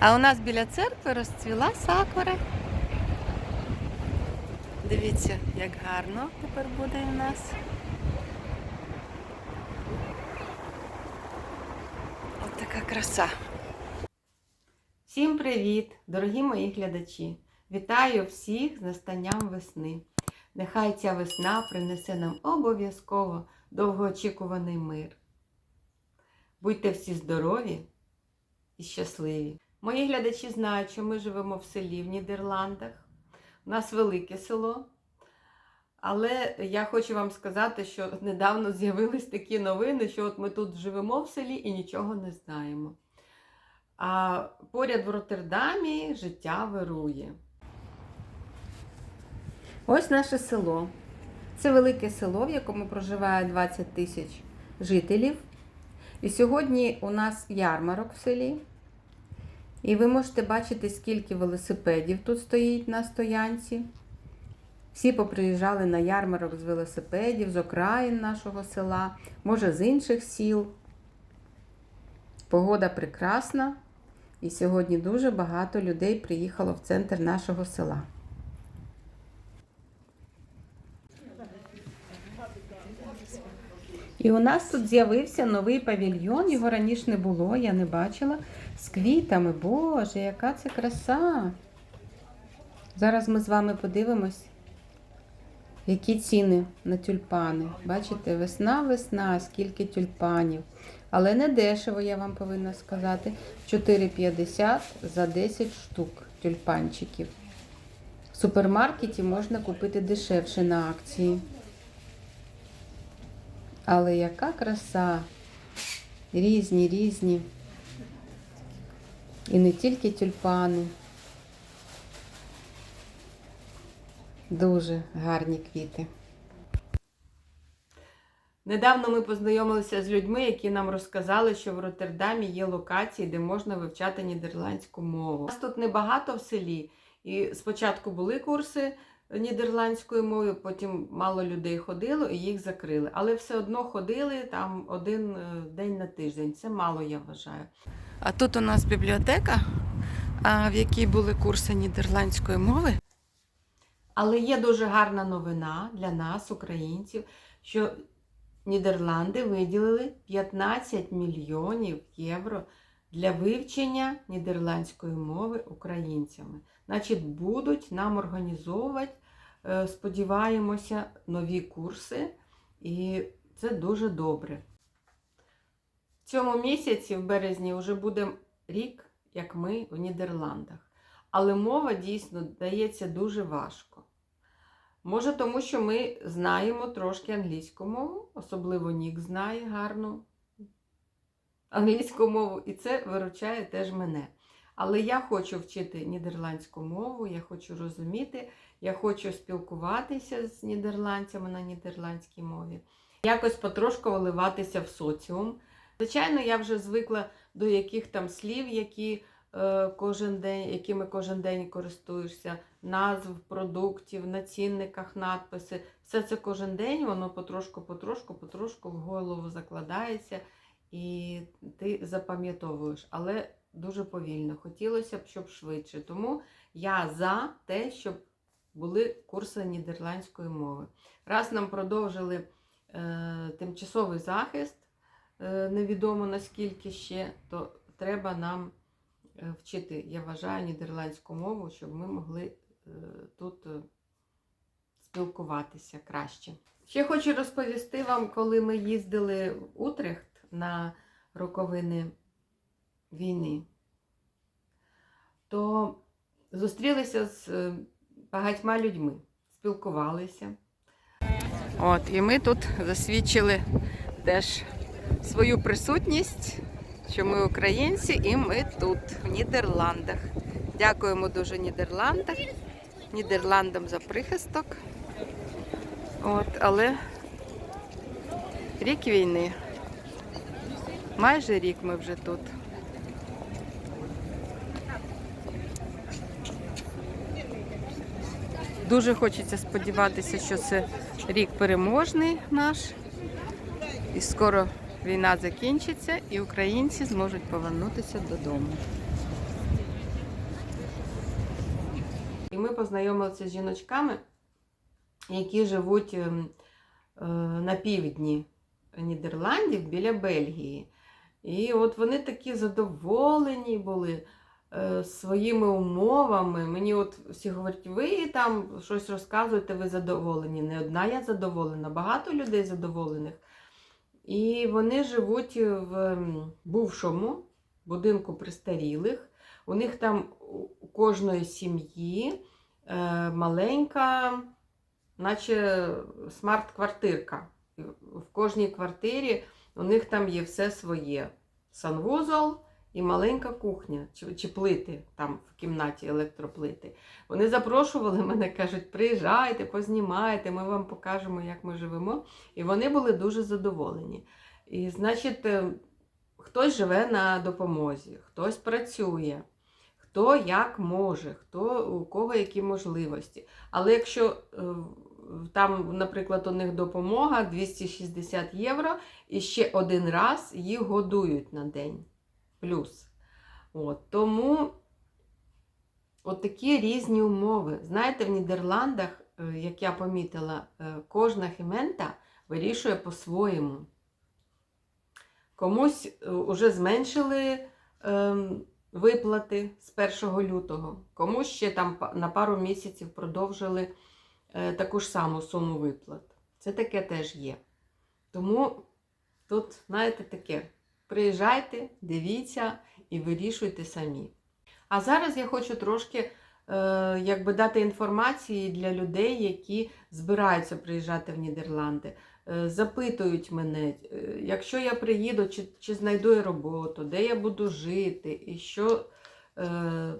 А у нас біля церкви розцвіла сакура. Дивіться, як гарно тепер буде у нас. Ось така краса. Всім привіт, дорогі мої глядачі! Вітаю всіх з настанням весни. Нехай ця весна принесе нам обов'язково довгоочікуваний мир. Будьте всі здорові і щасливі. Мої глядачі знають, що ми живемо в селі в Нідерландах. У нас велике село. Але я хочу вам сказати, що недавно з'явились такі новини, що от ми тут живемо в селі і нічого не знаємо. А поряд в Роттердамі життя вирує. Ось наше село. Це велике село, в якому проживає 20 тисяч жителів. І сьогодні у нас ярмарок в селі. І ви можете бачити, скільки велосипедів тут стоїть на стоянці. Всі поприїжджали на ярмарок з велосипедів, з окраїн нашого села, може з інших сіл. Погода прекрасна, і сьогодні дуже багато людей приїхало в центр нашого села. І у нас тут з'явився новий павільйон, його раніше не було, я не бачила. З квітами. Боже, яка це краса! Зараз ми з вами подивимось, які ціни на тюльпани. Бачите, весна, весна, скільки тюльпанів. Але не дешево, я вам повинна сказати. 4,50 за 10 штук тюльпанчиків. В супермаркеті можна купити дешевше на акції. Але яка краса! Різні, різні. І не тільки тюльпани. Дуже гарні квіти. Недавно ми познайомилися з людьми, які нам розказали, що в Роттердамі є локації, де можна вивчати нідерландську мову. У нас тут небагато в селі, і спочатку були курси нідерландської мови, потім мало людей ходило і їх закрили. Але все одно ходили там один е, день на тиждень. Це мало, я вважаю. А тут у нас бібліотека, в якій були курси нідерландської мови. Але є дуже гарна новина для нас, українців, що Нідерланди виділили 15 мільйонів євро для вивчення нідерландської мови українцями. Значить, будуть нам організовувати, е, сподіваємося, нові курси, і це дуже добре. В цьому місяці, в березні, вже буде рік, як ми в Нідерландах. Але мова дійсно дається дуже важко. Може, тому що ми знаємо трошки англійську мову, особливо Нік знає гарну англійську мову, і це виручає теж мене. Але я хочу вчити нідерландську мову, я хочу розуміти, я хочу спілкуватися з нідерландцями на нідерландській мові, якось потрошку вливатися в соціум. Звичайно, я вже звикла до яких там слів, які е, кожен день, якими кожен день користуєшся, назв продуктів, на цінниках надписи. Все це кожен день, воно потрошку, потрошку, потрошку в голову закладається, і ти запам'ятовуєш. Але дуже повільно. Хотілося б, щоб швидше. Тому я за те, щоб були курси нідерландської мови. Раз нам продовжили е, тимчасовий захист, е, невідомо наскільки ще, то треба нам е, вчити, я вважаю, нідерландську мову, щоб ми могли е, тут е, спілкуватися краще. Ще хочу розповісти вам, коли ми їздили в Утрехт на роковини війни, то зустрілися з е, багатьма людьми, спілкувалися. От, і ми тут засвідчили теж свою присутність, що ми українці, і ми тут, в Нідерландах. Дякуємо дуже Нідерландах, Нідерландам за прихисток. От, але рік війни. Майже рік ми вже тут. Дуже хочеться сподіватися, що це рік переможний наш, і скоро війна закінчиться, і українці зможуть повернутися додому. І ми познайомилися з жіночками, які живуть ем, е, на півдні Нідерландів біля Бельгії. І от вони такі задоволені були своїми умовами. Мені от всі говорять, ви там щось розказуєте, ви задоволені. Не одна я задоволена, багато людей задоволених. І вони живуть в бувшому будинку престарілих. У них там у кожної сім'ї е, маленька, наче смарт-квартирка. В кожній квартирі у них там є все своє: санвузол і маленька кухня, чи, чи плити там в кімнаті електроплити. Вони запрошували мене, кажуть, приїжджайте, познімайте, ми вам покажемо, як ми живемо. І вони були дуже задоволені. І, значить, е, хтось живе на допомозі, хтось працює, хто як може, хто у кого які можливості. Але якщо е, там, наприклад, у них допомога 260 євро, і ще один раз їх годують на день. Плюс. От, тому от такі різні умови. Знаєте, в Нідерландах, е, як я помітила, е, кожна хімента вирішує по-своєму. Комусь вже зменшили ем, виплати з 1 лютого, комусь ще там на пару місяців продовжили е, таку ж саму суму виплат. Це таке теж є. Тому тут, знаєте, таке: приїжджайте, дивіться і вирішуйте самі. А зараз я хочу трошки е, якби дати інформації для людей, які збираються приїжджати в Нідерланди. Е, Запитують мене, е, якщо я приїду, чи, чи знайду я роботу, де я буду жити, і що е,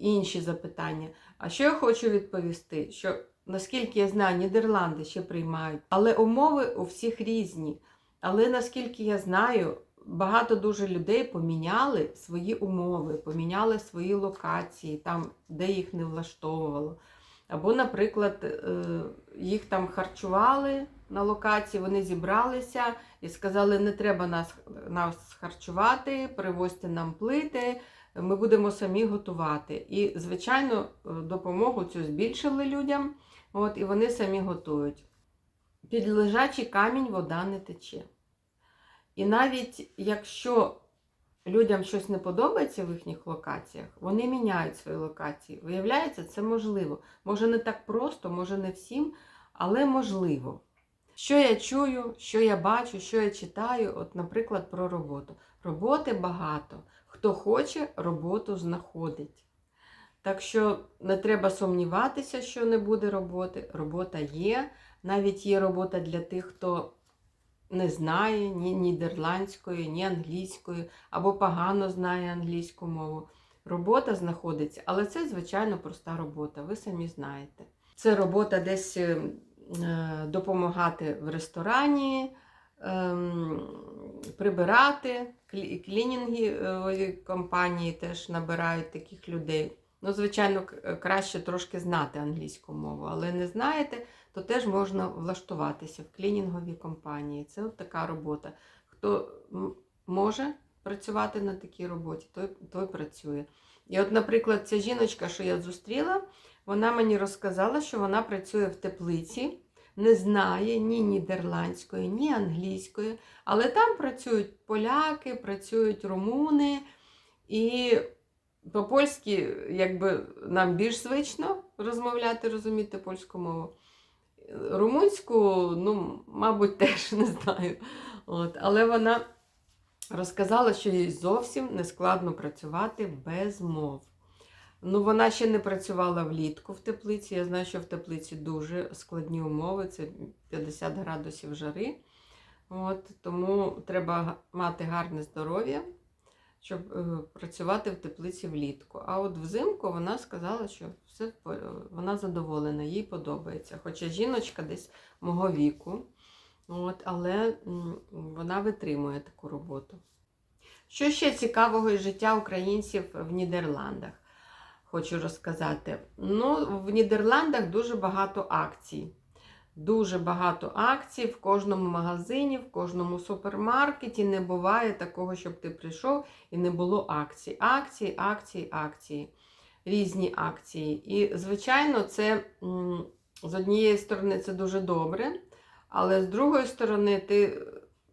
інші запитання. А що я хочу відповісти? Що наскільки я знаю, Нідерланди ще приймають, але умови у всіх різні. Але наскільки я знаю, багато дуже людей поміняли свої умови, поміняли свої локації, там, де їх не влаштовувало. Або, наприклад, е, їх там харчували на локації, вони зібралися і сказали, не треба нас, нас харчувати, привозьте нам плити, ми будемо самі готувати. І, звичайно, е, допомогу цю збільшили людям, от, і вони самі готують. Під лежачий камінь вода не тече. І навіть якщо людям щось не подобається в їхніх локаціях, вони міняють свої локації. Виявляється, це можливо. Може не так просто, може не всім, але можливо. Що я чую, що я бачу, що я читаю, от, наприклад, про роботу. Роботи багато. Хто хоче, роботу знаходить. Так що не треба сумніватися, що не буде роботи. Робота є. Навіть є робота для тих, хто не знає ні нідерландської, ні англійської, або погано знає англійську мову. Робота знаходиться, але це, звичайно, проста робота, ви самі знаєте. Це робота десь е, е, допомагати в ресторані, ем, прибирати, клі- клінінгові компанії теж набирають таких людей. Ну, звичайно, краще трошки знати англійську мову, але не знаєте, то теж можна влаштуватися в клінінгові компанії. Це от така робота. Хто може працювати на такій роботі, той, той працює. І от, наприклад, ця жіночка, що я зустріла, вона мені розказала, що вона працює в теплиці, не знає ні нідерландської, ні англійської, але там працюють поляки, працюють румуни, і по-польськи якби нам більш звично розмовляти, розуміти польську мову. Румунську, ну, мабуть, теж не знаю. От. Але вона розказала, що їй зовсім не складно працювати без мов. Ну, вона ще не працювала влітку в теплиці. Я знаю, що в теплиці дуже складні умови, це 50 градусів жари. От, тому треба мати гарне здоров'я, щоб е, працювати в теплиці влітку. А от взимку вона сказала, що все вона задоволена, їй подобається. Хоча жіночка десь мого віку, от, але вона витримує таку роботу. Що ще цікавого із життя українців в Нідерландах? Хочу розказати. Ну, в Нідерландах дуже багато акцій. Дуже багато акцій в кожному магазині, в кожному супермаркеті. Не буває такого, щоб ти прийшов і не було акцій. Акції, акції, акції. різні акції. І, звичайно, це з однієї сторони це дуже добре, але з другої сторони, ти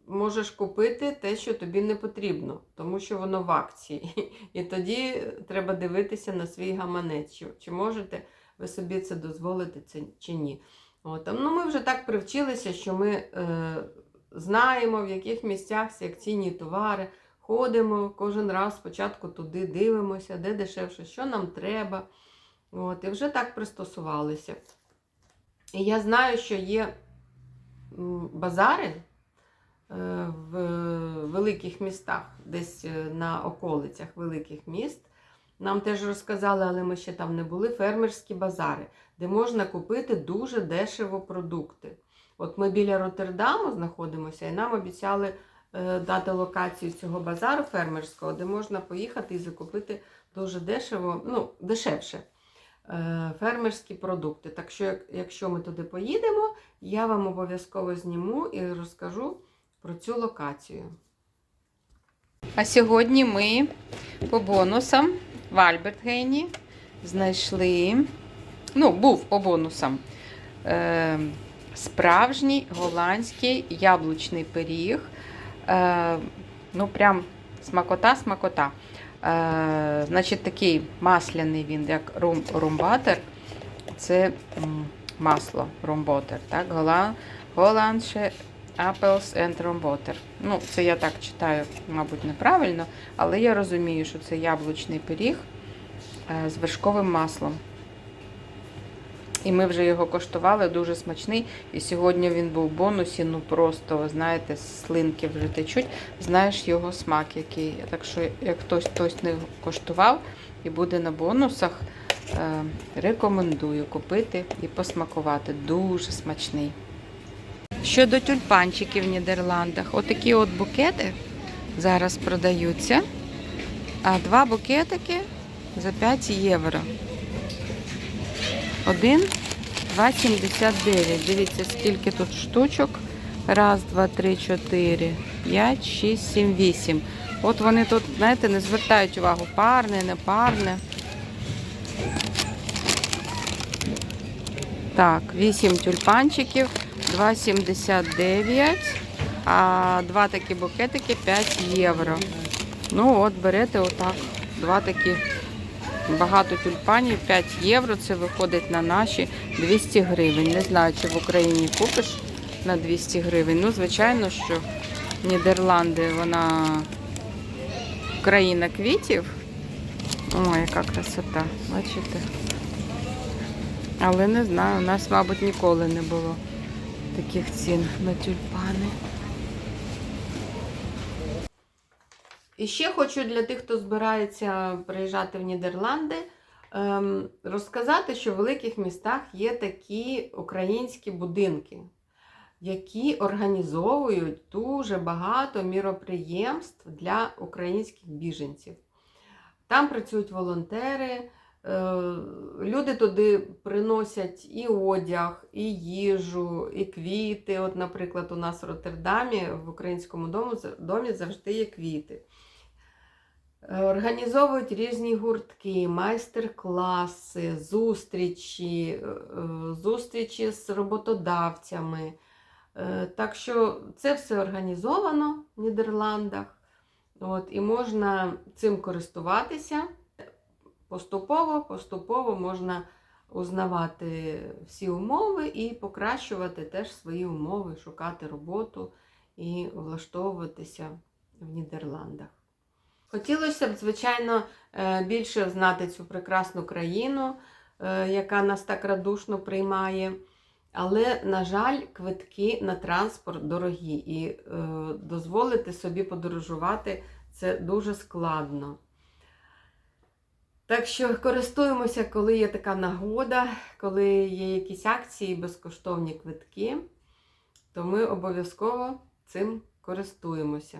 можеш купити те, що тобі не потрібно, тому що воно в акції. І тоді треба дивитися на свій гаманець, чи, можете ви собі це дозволити чи ні. От, ну, ми вже так привчилися, що ми е, знаємо, в яких місцях ці акційні товари, ходимо кожен раз спочатку туди дивимося, де дешевше, що нам треба. От, і вже так пристосувалися. І я знаю, що є базари е, в великих містах, десь е, на околицях великих міст. Нам теж розказали, але ми ще там не були, фермерські базари, де можна купити дуже дешево продукти. От ми біля Роттердаму знаходимося, і нам обіцяли е, дати локацію цього базару фермерського, де можна поїхати і закупити дуже дешево, ну, дешевше е, фермерські продукти. Так що, якщо ми туди поїдемо, я вам обов'язково зніму і розкажу про цю локацію. А сьогодні ми по бонусам в Альбертгейні знайшли, ну, був по бонусам, е, справжній голландський яблучний пиріг. Е, ну, прям смакота-смакота. Е, значить, такий масляний він, як рум, румбатер. Це масло румботер. Так? Гола- Голландше Apples and Rumboter. Ну, це я так читаю, мабуть, неправильно, але я розумію, що це яблучний пиріг е, з вершковим маслом. І ми вже його коштували, дуже смачний. І сьогодні він був в бонусі, ну просто, ви знаєте, слинки вже течуть, знаєш його смак який. Так що, як хтось хтось не коштував і буде на бонусах, е, рекомендую купити і посмакувати. Дуже смачний. Щодо тюльпанчиків в Нідерландах, отакі от букети зараз продаються, а два букетики за 5 євро. Один 2,79. Дивіться, скільки тут штучок. Раз, два, три, чотири, п'ять, шість, сім, вісім. От вони тут, знаєте, не звертають увагу, парне, не парне. Так, 8 тюльпанчиків, 2,79, а два такі букетики 5 євро. Ну от, берете отак, два такі багато тюльпанів, 5 євро, це виходить на наші 200 гривень. Не знаю, чи в Україні купиш на 200 гривень. Ну, звичайно, що Нідерланди, вона країна квітів. Ой, яка красота, бачите? Але не знаю, у нас, мабуть, ніколи не було таких цін на тюльпани. І ще хочу для тих, хто збирається приїжджати в Нідерланди, ем, розказати, що в великих містах є такі українські будинки, які організовують дуже багато міроприємств для українських біженців. Там працюють волонтери. Е, Люди туди приносять і одяг, і їжу, і квіти. От, наприклад, у нас в Роттердамі в українському дому, домі завжди є квіти. Е, Організовують різні гуртки, майстер-класи, зустрічі, е, зустрічі з роботодавцями. Так що це все організовано в Нідерландах. От, і можна цим користуватися. Поступово, поступово можна узнавати всі умови і покращувати теж свої умови, шукати роботу і влаштовуватися в Нідерландах. Хотілося б, звичайно, е, більше знати цю прекрасну країну, е, яка нас так радушно приймає. Але, на жаль, квитки на транспорт дорогі, і е, дозволити собі подорожувати це дуже складно. Так що користуємося, коли є така нагода, коли є якісь акції, безкоштовні квитки, то ми обов'язково цим користуємося.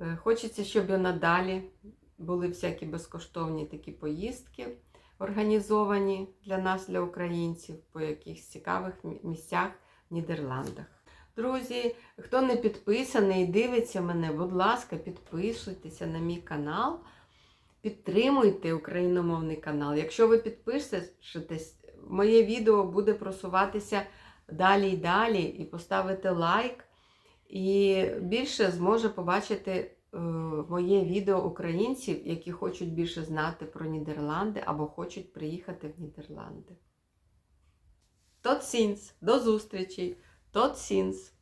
Е, Хочеться, щоб і надалі були всякі безкоштовні такі поїздки, організовані для нас, для українців, по якихось цікавих місцях в Нідерландах. Друзі, хто не підписаний і дивиться мене, будь ласка, підписуйтеся на мій канал. Підтримуйте україномовний канал. Якщо ви підпишетесь, моє відео буде просуватися далі і далі, і поставите лайк, і більше зможе побачити е, моє відео українців, які хочуть більше знати про Нідерланди або хочуть приїхати в Нідерланди. Ziens, до зустрічі! Tot ziens!